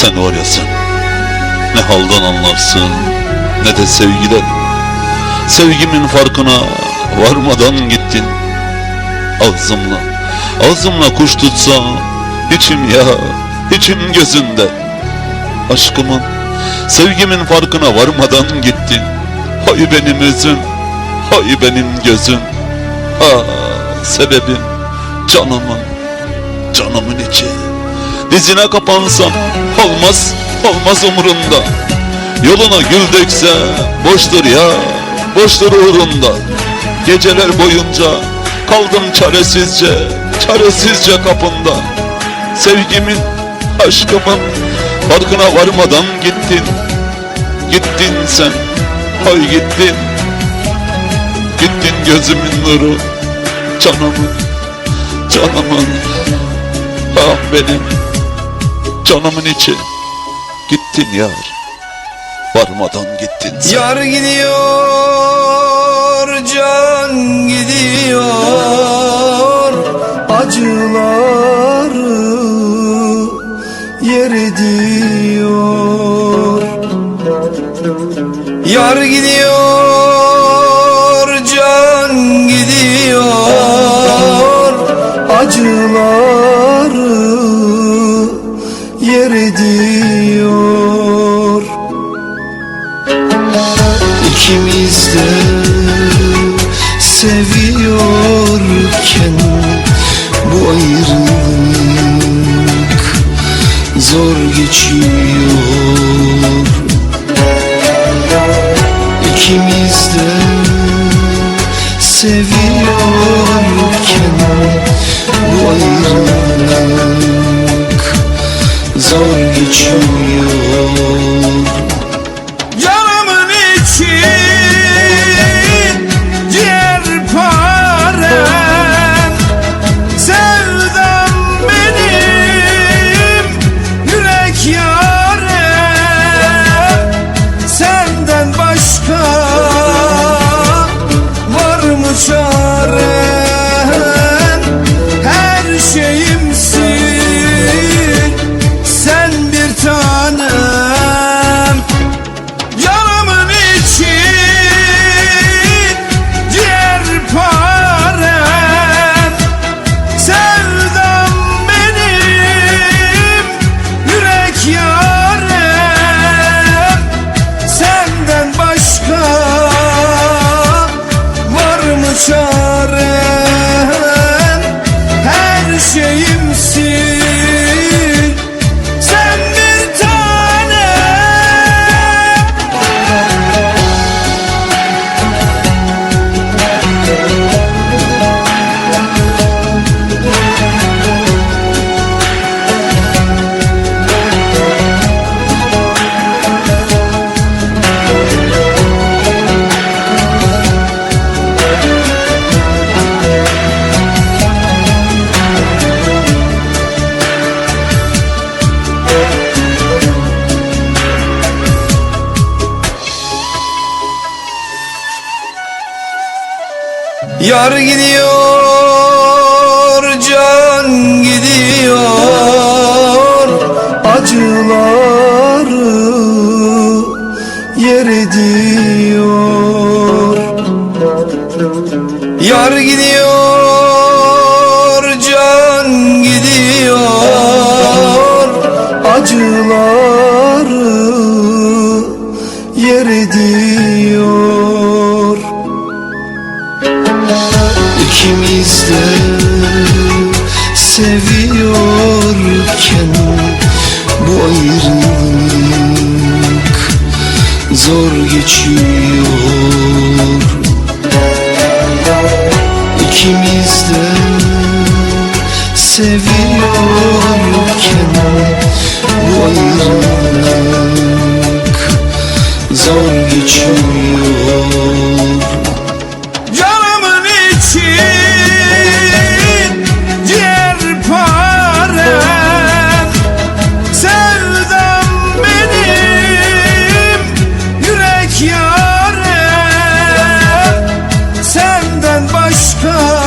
Sen var ya sen Ne haldan anlarsın Ne de sevgiden. Sevgimin farkına varmadan gittin. Ağzımla Ağzımla kuş tutsam içim ya içim gözünde. Aşkımın Sevgimin farkına varmadan gittin. Hay benim özüm Hay benim gözüm. Ha sebebim Canımın Canımın içi. Dizine kapansam Olmaz Olmaz umurunda Yoluna gül dökse Boştur ya Boştur uğrunda. Geceler boyunca Kaldım çaresizce Çaresizce kapında. Sevgimin Aşkımın Farkına varmadan gittin Gittin sen Hay gittin. Gittin gözümün nuru Canımın Canımın Ah benim Canımın içi. Gittin yar. Varmadan gittin sen. Yar gidiyor, can gidiyor. Acıları İkimiz de seviyorken bu ayrılık zor geçiyor. İkimiz de seviyorken bu ayrılık zor geçiyor Yeah. to Yar gidiyor, can gidiyor. Acıları yer ediyor. Yar gidiyor, can gidiyor. Acıları yer ediyor seviyorken bu ayrılık zor geçiyor. İkimiz de seviyorken bu ayrılık zor geçiyor. Try